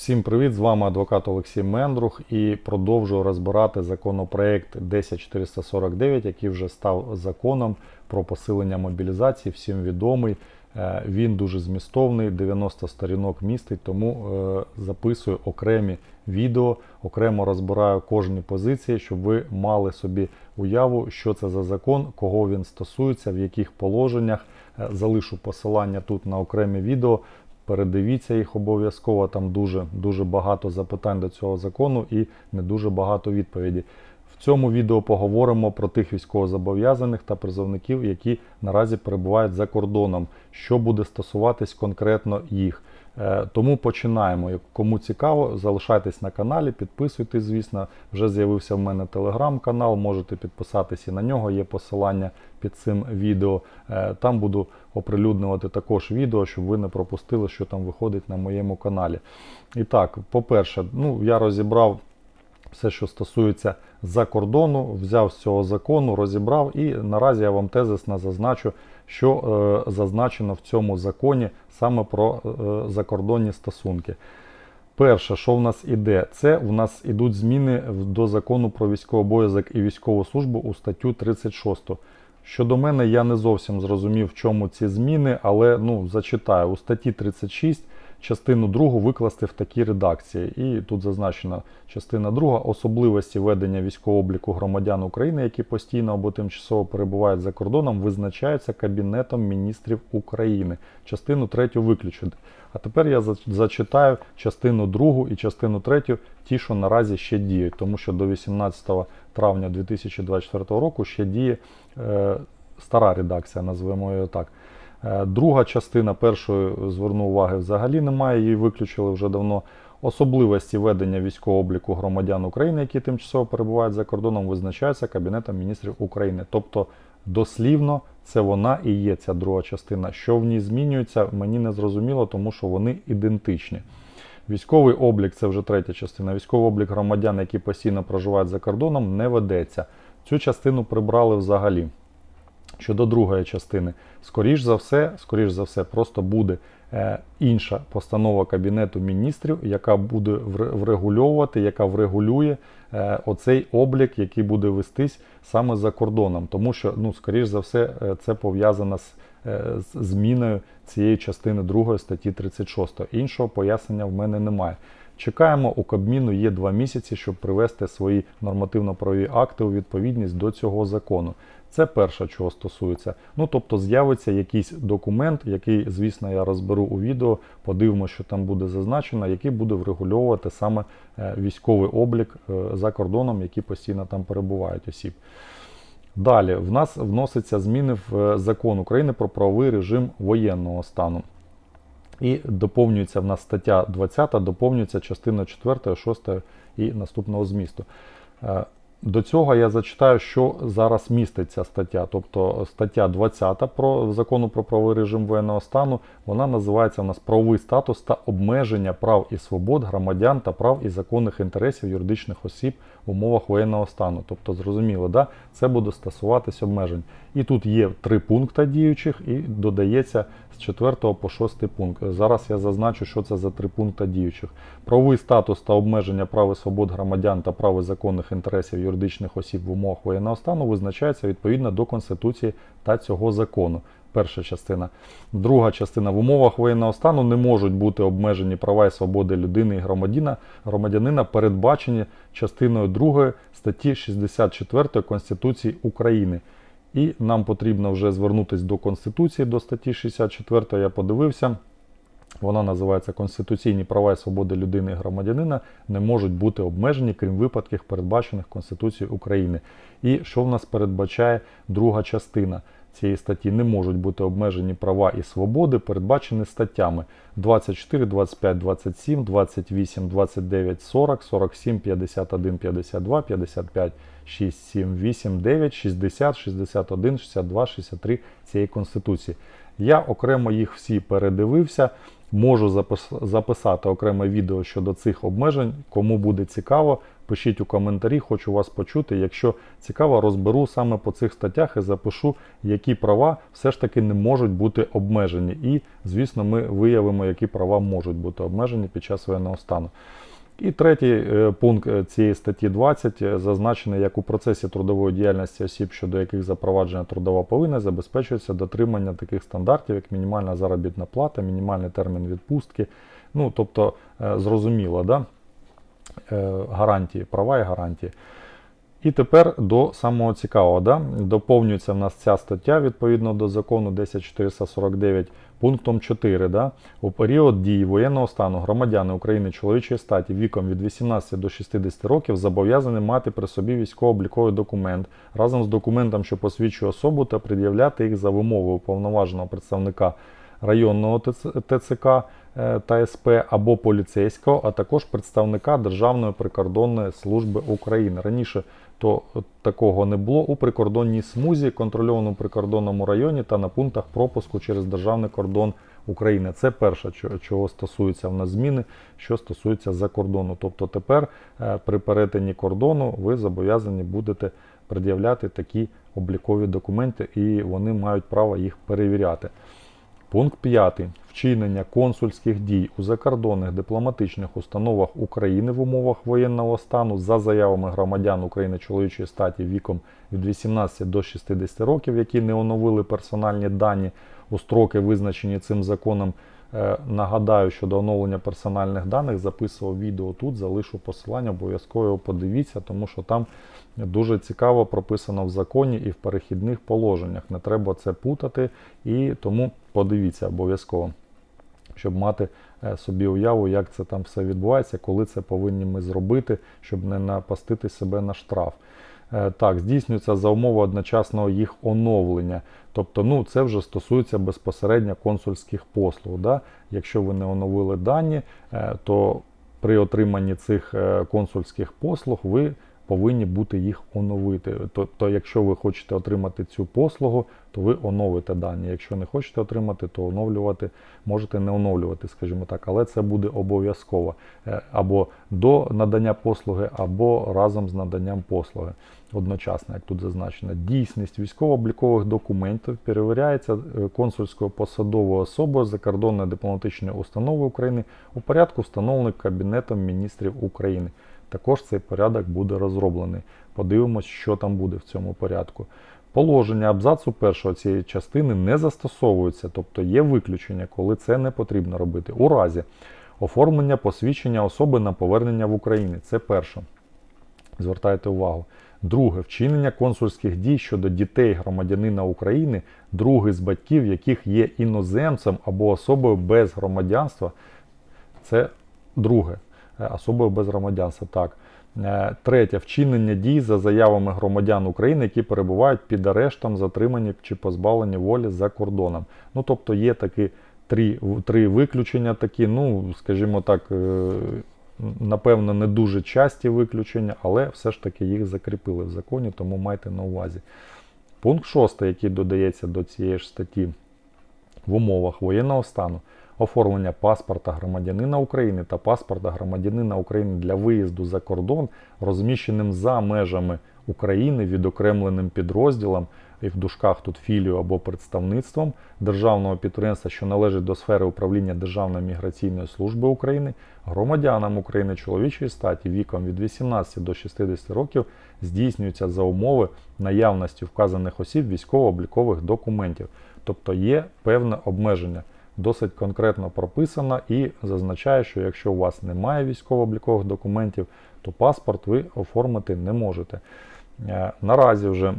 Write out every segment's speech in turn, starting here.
Всім привіт! З вами адвокат Олексій Мендрух і продовжую розбирати законопроект 10449, який вже став законом про посилення мобілізації. Всім відомий. Е, Він дуже змістовний, 90 сторінок містить, тому е, записую окремі відео, окремо розбираю кожні позиції, щоб ви мали собі уяву, що це за закон, кого він стосується, в яких положеннях. Е, Залишу посилання тут на окремі відео. Передивіться їх обов'язково. Там дуже дуже багато запитань до цього закону і не дуже багато відповідей. В цьому відео поговоримо про тих військовозобов'язаних та призовників, які наразі перебувають за кордоном, що буде стосуватись конкретно їх. Е, Тому починаємо. Кому цікаво, залишайтесь на каналі, підписуйтесь, звісно. Вже з'явився в мене телеграм-канал, можете підписатися і на нього. Є посилання під цим відео. Е, Там буду оприлюднювати також відео, щоб ви не пропустили, що там виходить на моєму каналі. І так, по-перше, ну я розібрав все, що стосується за кордону, взяв з цього закону, розібрав, і наразі я вам тезисно зазначу, що е, зазначено в цьому законі саме про е, закордонні стосунки. Перше, що в нас іде, це в нас ідуть зміни до закону про військовий обов'язок і військову службу у статтю 36. Щодо мене, я не зовсім зрозумів, в чому ці зміни, але ну, зачитаю у статті 36 частину 2 викласти в такій редакції. І тут зазначена частина 2 особливості ведення військового обліку громадян України, які постійно або тимчасово перебувають за кордоном, визначаються Кабінетом міністрів України. Частину 3 виключити. А тепер я зачитаю частину 2 і частину 3, ті, що наразі ще діють, тому що до 18 травня 2024 року ще діє е, стара редакція, назвемо її так. Е, Друга частина першої зверну уваги взагалі немає, її виключили вже давно. Особливості ведення військового обліку громадян України, які тимчасово перебувають за кордоном, визначаються Кабінетом міністрів України. Тобто, дослівно, це вона і є ця друга частина. Що в ній змінюється, мені не зрозуміло, тому що вони ідентичні. Військовий облік це вже третя частина. Військовий облік громадян, які постійно проживають за кордоном, не ведеться. Цю частину прибрали взагалі. Щодо другої частини, скоріш за все, скоріш за все, просто буде е, інша постанова Кабінету міністрів, яка буде врегульовувати, яка врегулює е, оцей облік, який буде вестись саме за кордоном. Тому що, ну, скоріш за все, е, це пов'язано з, зміною цієї частини 2 статті 36. Іншого пояснення в мене немає. Чекаємо, у Кабміну є два місяці, щоб привести свої нормативно-правові акти у відповідність до цього закону. Це перше, чого стосується. Ну тобто з'явиться якийсь документ, який, звісно, я розберу у відео, подивимося, що там буде зазначено, який буде врегульовувати саме е, військовий облік е, за кордоном, які постійно там перебувають осіб. Далі в нас вносяться зміни в е, закон України про правовий режим воєнного стану. І доповнюється в нас стаття 20, доповнюється частина 4, 6 і наступного змісту. До цього я зачитаю, що зараз містить ця стаття. Тобто стаття 20 про закону про правовий режим воєнного стану, вона називається у нас правовий статус та обмеження прав і свобод громадян та прав і законних інтересів юридичних осіб в умовах воєнного стану. Тобто, зрозуміло, да? це буде стосуватись обмежень. І тут є три пункти діючих, і додається з 4 по 6 пункт. Зараз я зазначу, що це за три пункти діючих. Правовий статус та обмеження прав і свобод громадян та прав і законних інтересів юридичних осіб в умовах воєнного стану визначається відповідно до Конституції та цього закону. Перша частина. Друга частина. В умовах воєнного стану не можуть бути обмежені права і свободи людини і громадянина, громадянина, передбачені частиною 2 статті 64 Конституції України. І нам потрібно вже звернутися до Конституції, до статті 64. Я подивився. Вона називається Конституційні права і свободи людини і громадянина не можуть бути обмежені, крім випадків, передбачених Конституцією України. І що в нас передбачає друга частина цієї статті? Не можуть бути обмежені права і свободи, передбачені статтями 24, 25, 27, 28, 29, 40, 47, 51, 52, 55, 6, 7, 8, 9, 60, 61, 62, 63 цієї Конституції. Я окремо їх всі передивився. Можу запис- записати окреме відео щодо цих обмежень. Кому буде цікаво, пишіть у коментарі, хочу вас почути. Якщо цікаво, розберу саме по цих статтях і запишу, які права все ж таки не можуть бути обмежені. І, звісно, ми виявимо, які права можуть бути обмежені під час воєнного стану. І третій е, пункт е, цієї статті 20 е, зазначений, як у процесі трудової діяльності осіб, щодо яких запроваджена трудова повинна, забезпечується дотримання таких стандартів, як мінімальна заробітна плата, мінімальний термін відпустки. Ну, тобто, зрозуміло, да? Е, гарантії, права і гарантії. І тепер до самого цікавого. Да? Доповнюється в нас ця стаття відповідно до закону 10449 пунктом 4. Да? У період дії воєнного стану громадяни України чоловічої статі віком від 18 до 60 років зобов'язані мати при собі військово-обліковий документ разом з документом, що посвідчує особу, та пред'являти їх за вимовою уповноваженого представника районного ТЦК е, та СП або поліцейського, а також представника Державної прикордонної служби України. Раніше то такого не було у прикордонній смузі, контрольованому прикордонному районі та на пунктах пропуску через державний кордон України. Це перше, чого- стосується в нас зміни, що стосується за кордону. Тобто тепер е, при перетині кордону ви зобов'язані будете пред'являти такі облікові документи, і вони мають право їх перевіряти. Пункт 5. Вчинення консульських дій у закордонних дипломатичних установах України в умовах воєнного стану за заявами громадян України чоловічої статі віком від 18 до 60 років, які не оновили персональні дані у строки, визначені цим законом. Е, Нагадаю, що до оновлення персональних даних записував відео тут, залишу посилання, обов'язково подивіться, тому що там дуже цікаво прописано в законі і в перехідних положеннях. Не треба це путати, і тому подивіться обов'язково, щоб мати е, собі уяву, як це там все відбувається, коли це повинні ми зробити, щоб не напастити себе на штраф. Е, Так, здійснюється за умови одночасного їх оновлення. Тобто, ну, це вже стосується безпосередньо консульських послуг. Да? Якщо ви не оновили дані, е, то при отриманні цих консульських послуг ви повинні бути їх оновити. Тобто, якщо ви хочете отримати цю послугу, то ви оновите дані. Якщо не хочете отримати, то оновлювати можете не оновлювати, скажімо так, але це буде обов'язково Е, або до надання послуги, або разом з наданням послуги. Одночасно, як тут зазначено, дійсність військово-облікових документів перевіряється е, консульською посадовою особою закордонної дипломатичної установи України у порядку, встановлений Кабінетом міністрів України. Також цей порядок буде розроблений. Подивимось, що там буде в цьому порядку. Положення абзацу першого цієї частини не застосовується, тобто є виключення, коли це не потрібно робити. У разі оформлення посвідчення особи на повернення в Україну. Це перше. Звертайте увагу. Друге, вчинення консульських дій щодо дітей громадянина України, другий з батьків, яких є іноземцем або особою без громадянства. Це друге. Е, Особою без громадянства. Так. Е, Третє. Вчинення дій за заявами громадян України, які перебувають під арештом, затримані чи позбавлені волі за кордоном. Ну, тобто є такі три, три виключення, такі, ну, скажімо так, е, напевно, не дуже часті виключення, але все ж таки їх закріпили в законі, тому майте на увазі. Пункт 6, який додається до цієї ж статті в умовах воєнного стану, оформлення паспорта громадянина України та паспорта громадянина України для виїзду за кордон, розміщеним за межами України відокремленим підрозділом, і в дужках тут філію або представництвом державного підприємства, що належить до сфери управління Державної міграційної служби України, громадянам України чоловічої статі віком від 18 до 60 років здійснюється за умови наявності вказаних осіб військово-облікових документів. Тобто є певне обмеження. Досить конкретно прописано і зазначає, що якщо у вас немає військово-облікових документів, то паспорт ви оформити не можете. Е, Наразі вже,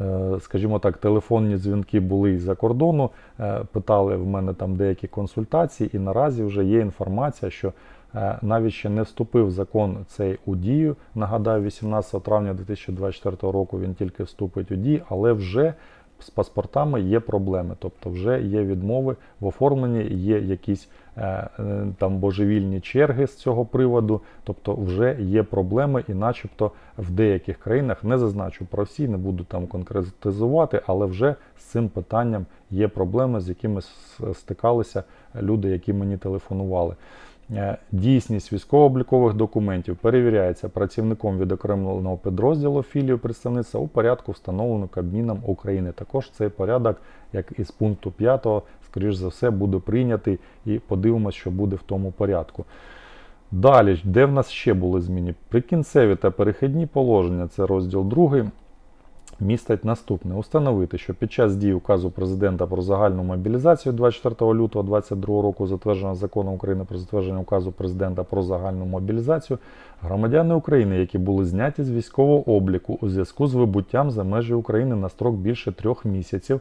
е, скажімо так, телефонні дзвінки були із-за кордону, е, питали в мене там деякі консультації, і наразі вже є інформація, що навіть ще не вступив закон цей у дію. Нагадаю, 18 травня 2024 року він тільки вступить у дію, але вже з паспортами є проблеми, тобто вже є відмови в оформленні, є якісь е, е, там божевільні черги з цього приводу, тобто вже є проблеми, і начебто в деяких країнах не зазначу про всі, не буду там конкретизувати, але вже з цим питанням є проблеми, з якими стикалися люди, які мені телефонували. Е, Дійсність військово-облікових документів перевіряється працівником відокремленого підрозділу філію представництва у порядку, встановленому Кабміном України. Також цей порядок, як із пункту 5, скоріш за все, буде прийнятий і подивимося, що буде в тому порядку. Далі, де в нас ще були зміни? Прикінцеві та перехідні положення, це розділ 2, містять наступне: установити, що під час дії указу президента про загальну мобілізацію 24 лютого 2022 року, затвердженого законом України про затвердження указу президента про загальну мобілізацію, громадяни України, які були зняті з військового обліку у зв'язку з вибуттям за межі України на строк більше трьох місяців.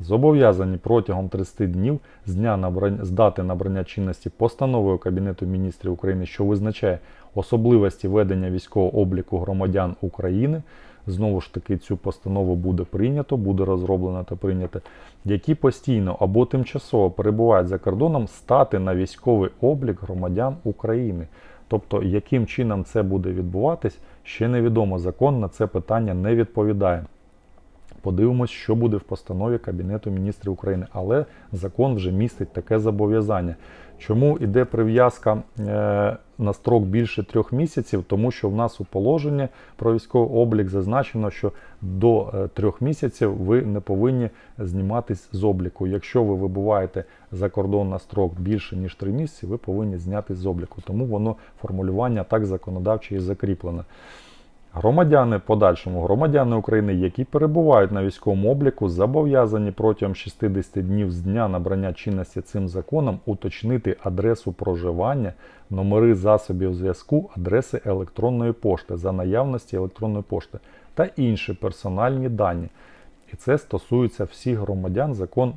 Зобов'язані протягом 30 днів з дня набрання з дати набрання чинності постановою Кабінету міністрів України, що визначає особливості ведення військового обліку громадян України. Знову ж таки, цю постанову буде прийнято, буде розроблено та прийнято, які постійно або тимчасово перебувають за кордоном, стати на військовий облік громадян України. Тобто, яким чином це буде відбуватись, ще невідомо. Закон на це питання не відповідає. Подивимось, що буде в постанові Кабінету міністрів України. Але закон вже містить таке зобов'язання. Чому йде прив'язка е, на строк більше трьох місяців? Тому що в нас у положенні про військовий облік зазначено, що до е, трьох місяців ви не повинні зніматись з обліку. Якщо ви вибуваєте за кордон на строк більше ніж три місяці, ви повинні знятись з обліку. Тому воно формулювання так законодавче і закріплено. Громадяни подальшому громадяни України, які перебувають на військовому обліку, зобов'язані протягом 60 днів з дня набрання чинності цим законом уточнити адресу проживання, номери засобів зв'язку, адреси електронної пошти за наявності електронної пошти та інші персональні дані. І це стосується всіх громадян. Закон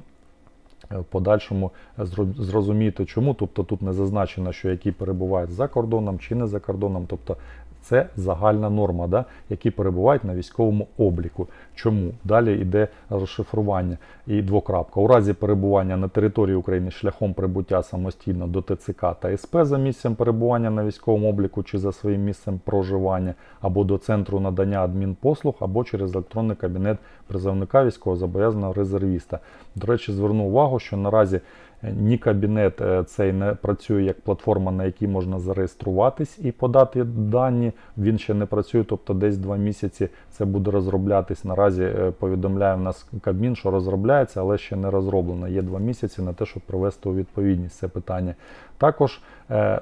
е, в подальшому зрозуміти, чому. Тобто тут не зазначено, що які перебувають за кордоном чи не за кордоном. Тобто це загальна норма, да, які перебувають на військовому обліку. Чому? Далі йде розшифрування і двокрапка. У разі перебування на території України шляхом прибуття самостійно до ТЦК та СП за місцем перебування на військовому обліку чи за своїм місцем проживання, або до центру надання адмінпослуг, або через електронний кабінет призовника військовозобов'язаного резервіста. До речі, зверну увагу, що наразі ні кабінет е, цей не працює як платформа, на якій можна зареєструватись і подати дані. Він ще не працює, тобто десь два місяці це буде розроблятись. Наразі е, повідомляє в нас Кабмін, що розробляється, але ще не розроблено. Є два місяці на те, щоб привести у відповідність це питання. Також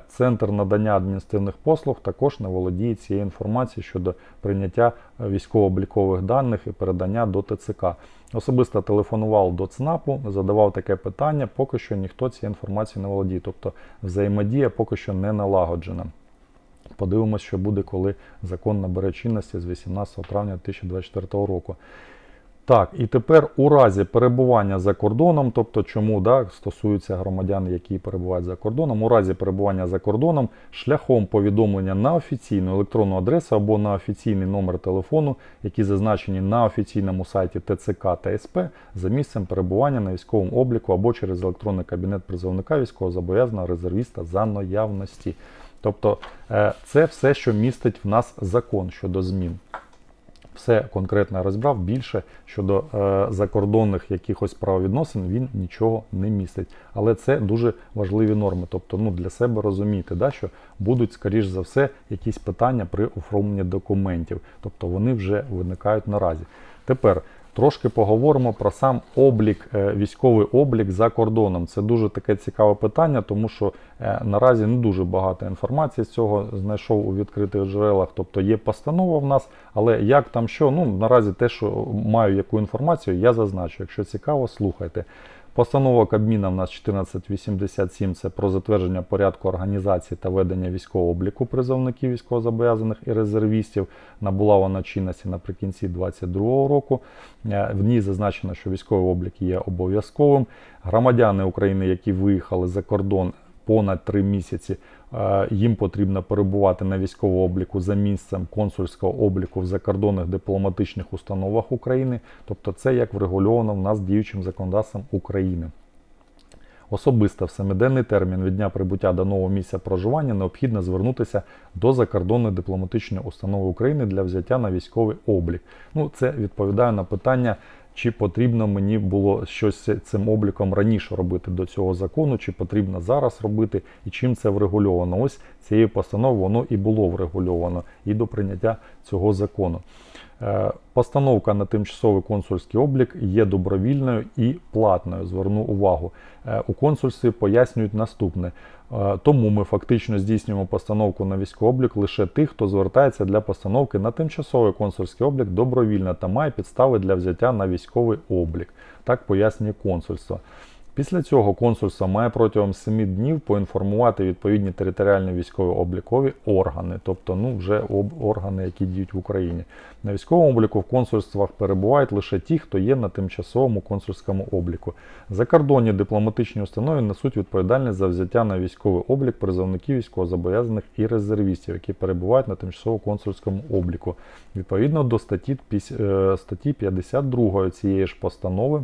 центр надання адміністративних послуг також не володіє цією інформацією щодо прийняття е, військово-облікових даних і передання до ТЦК. Особисто телефонував до ЦНАПу, задавав таке питання, поки що ніхто цією інформацією не володіє. Тобто взаємодія поки що не налагоджена. Подивимось, що буде, коли закон набере чинності з 18 травня 2024 року. Так, і тепер у разі перебування за кордоном, тобто чому да, стосується громадян, які перебувають за кордоном, у разі перебування за кордоном шляхом повідомлення на офіційну електронну адресу або на офіційний номер телефону, які зазначені на офіційному сайті ТЦК та СП за місцем перебування на військовому обліку або через електронний кабінет призовника військовозобов'язаного резервіста за наявності. Тобто е, це все, що містить в нас закон щодо змін. Все конкретно розбрав. Більше щодо е, закордонних якихось правовідносин він нічого не містить. Але це дуже важливі норми. Тобто, ну для себе розуміти, да, що будуть, скоріш за все, якісь питання при оформленні документів. Тобто вони вже виникають наразі. Тепер трошки поговоримо про сам облік, е, військовий облік за кордоном. Це дуже таке цікаве питання, тому що е, наразі не дуже багато інформації з цього знайшов у відкритих джерелах. Тобто є постанова в нас, але як там що, ну наразі те, що маю яку інформацію, я зазначу. Якщо цікаво, слухайте. Постанова Кабміна в нас 1487 це про затвердження порядку організації та ведення військового обліку призовників військовозобов'язаних і резервістів. Набула вона чинності наприкінці 2022 року. Е, В ній зазначено, що військовий облік є обов'язковим. Громадяни України, які виїхали за кордон понад три місяці, е, їм потрібно перебувати на військовому обліку за місцем консульського обліку в закордонних дипломатичних установах України. Тобто це як врегульовано в нас діючим законодавством України. Особисто в семиденний термін від дня прибуття до нового місця проживання необхідно звернутися до закордонної дипломатичної установи України для взяття на військовий облік. Ну, це відповідає на питання, чи потрібно мені було щось цим обліком раніше робити до цього закону, чи потрібно зараз робити, і чим це врегульовано. Ось цією постановою воно і було врегульовано і до прийняття цього закону. Е, Постановка на тимчасовий консульський облік є добровільною і платною. Зверну увагу. Е, У консульстві пояснюють наступне. Е, Тому ми фактично здійснюємо постановку на військовий облік лише тих, хто звертається для постановки на тимчасовий консульський облік добровільно та має підстави для взяття на військовий облік. Так пояснює консульство. Після цього консульство має протягом 7 днів поінформувати відповідні територіальні військово-облікові органи, тобто ну, вже органи, які діють в Україні. На військовому обліку в консульствах перебувають лише ті, хто є на тимчасовому консульському обліку. Закордонні дипломатичні установи несуть відповідальність за взяття на військовий облік призовників військовозобов'язаних і резервістів, які перебувають на тимчасово консульському обліку. Відповідно до статті, е, статті 52 цієї ж постанови.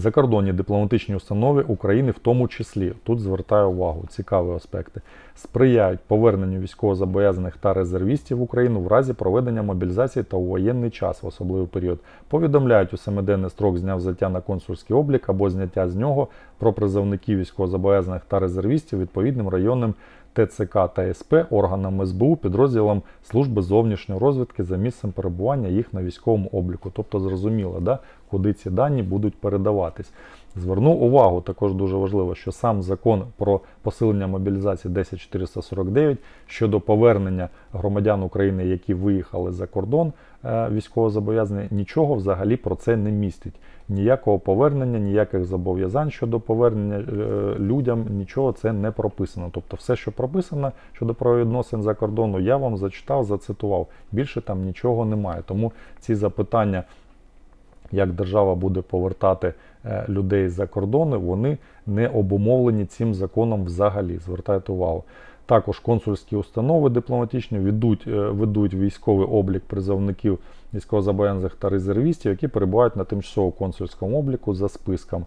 Закордонні дипломатичні установи України, в тому числі, тут звертаю увагу, цікаві аспекти, сприяють поверненню військовозобов'язаних та резервістів в Україну в разі проведення мобілізації та у воєнний час в особливий період. Повідомляють у семиденний строк з дня взяття на консульський облік або зняття з нього про призовників військовозобов'язаних та резервістів відповідним районним ТЦК та СП органам СБУ підрозділам служби зовнішньої розвідки за місцем перебування їх на військовому обліку. Тобто зрозуміло, да, куди ці дані будуть передаватись. Зверну увагу, також дуже важливо, що сам закон про посилення мобілізації 10449 щодо повернення громадян України, які виїхали за кордон е, військовозобов'язані, нічого взагалі про це не містить. Ніякого повернення, ніяких зобов'язань щодо повернення е, людям, нічого це не прописано. Тобто, все, що прописано щодо правовідносин за кордону, я вам зачитав, зацитував. Більше там нічого немає. Тому ці запитання як держава буде повертати людей за кордони, вони не обумовлені цим законом взагалі. Звертайте увагу. Також консульські установи дипломатичні ведуть, е, ведуть військовий облік призовників військовозобов'язаних та резервістів, які перебувають на тимчасово консульському обліку за списком.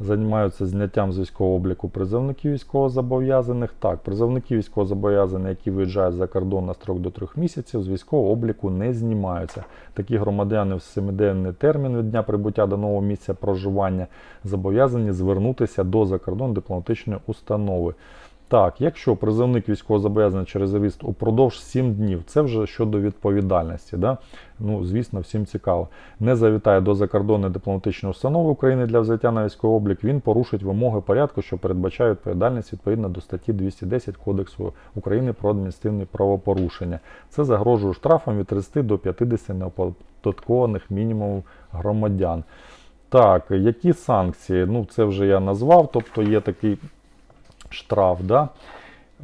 Займаються зняттям з військового обліку призовників військовозобов'язаних. Так, призовники військовозобов'язані, які виїжджають за кордон на строк до трьох місяців, з військового обліку не знімаються. Такі громадяни в семиденний термін від дня прибуття до нового місця проживання зобов'язані звернутися до закордон дипломатичної установи. Так, якщо призовник військовозобов'язаний чи резервіст упродовж 7 днів, це вже щодо відповідальності. Да? Ну, звісно, всім цікаво. Не завітає до закордонної дипломатичної установи України для взяття на військовий облік, він порушить вимоги порядку, що передбачає відповідальність відповідно до статті 210 Кодексу України про адміністративні правопорушення. Це загрожує штрафом від 30 до 50 неоподаткованих мінімумів громадян. Так, які санкції? Ну, це вже я назвав, тобто є такий штраф. Да?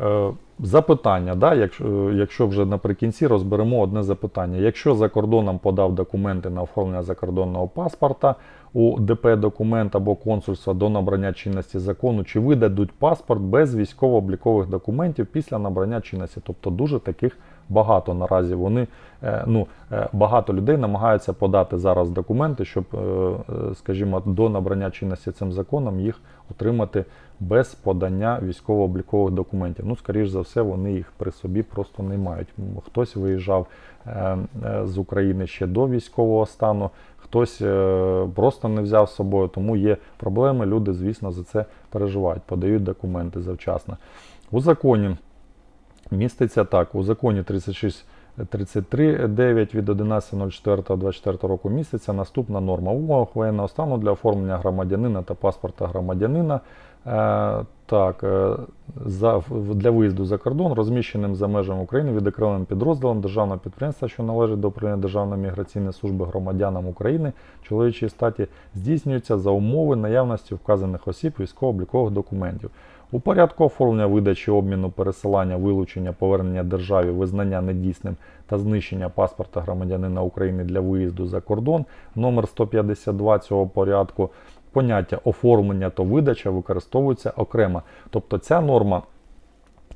Е, Запитання, да? якщо, е, якщо вже наприкінці розберемо одне запитання. Якщо за кордоном подав документи на оформлення закордонного паспорта у ДП документ або консульства до набрання чинності закону, чи видадуть паспорт без військово-облікових документів після набрання чинності? Тобто дуже таких багато наразі. Вони е, ну, е, багато людей намагаються подати зараз документи, щоб, е, скажімо, до набрання чинності цим законом їх отримати без подання військово-облікових документів. Ну, скоріш за все, вони їх при собі просто не мають. Хтось виїжджав з України ще до військового стану, хтось просто не взяв з собою, тому є проблеми. Люди, звісно, за це переживають, подають документи завчасно. У законі міститься так, у законі 36 33.9 від 11.04.24 року міститься наступна норма. В умовах воєнного стану для оформлення громадянина та паспорта громадянина е, так, е, за, для виїзду за кордон, розміщеним за межами України відокремленим підрозділом державного підприємства, що належить до управління Державної міграційної служби громадянам України чоловічої статі, здійснюється за умови наявності вказаних осіб військово-облікових документів. У порядку оформлення видачі обміну, пересилання, вилучення, повернення державі, визнання недійсним та знищення паспорта громадянина України для виїзду за кордон номер 152 цього порядку. Поняття оформлення та видача використовується окремо. Тобто ця норма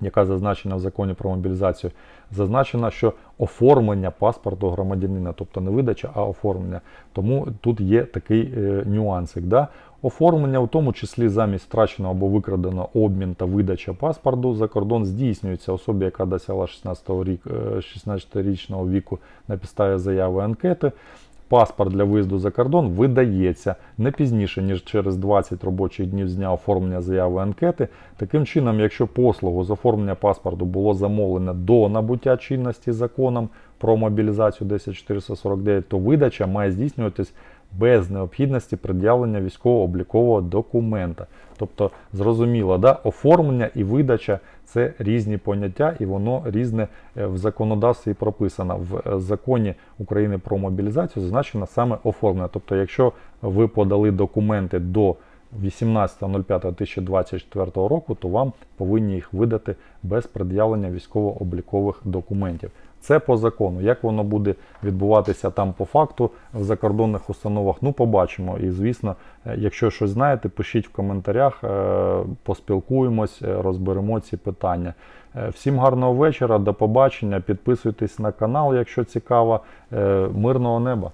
яка зазначена в законі про мобілізацію, зазначено, що оформлення паспорту громадянина, тобто не видача, а оформлення. Тому тут є такий е, нюансик. Да? Оформлення, у тому числі замість втраченого або викраденого обмін та видача паспорту за кордон здійснюється особі, яка досягла 16 рік, е, 16-річного віку на підставі заяви анкети. паспорт для виїзду за кордон видається не пізніше, ніж через 20 робочих днів з дня оформлення заяви анкети. Таким чином, якщо послугу з оформлення паспорту було замовлено до набуття чинності законом про мобілізацію 10449, то видача має здійснюватись без необхідності пред'явлення військово-облікового документа. Тобто, зрозуміло, да? оформлення і видача це різні поняття, і воно різне е, в законодавстві прописано. В е, законі України про мобілізацію зазначено саме оформлення. Тобто, якщо ви подали документи до 18.05.2024 року, то вам повинні їх видати без пред'явлення військово-облікових документів. Це по закону. Як воно буде відбуватися там по факту в закордонних установах, ну побачимо. І звісно, е, якщо щось знаєте, пишіть в коментарях, е, поспілкуємось, е, розберемо ці питання. Всім гарного вечора, до побачення. Підписуйтесь на канал, якщо цікаво. Мирного неба!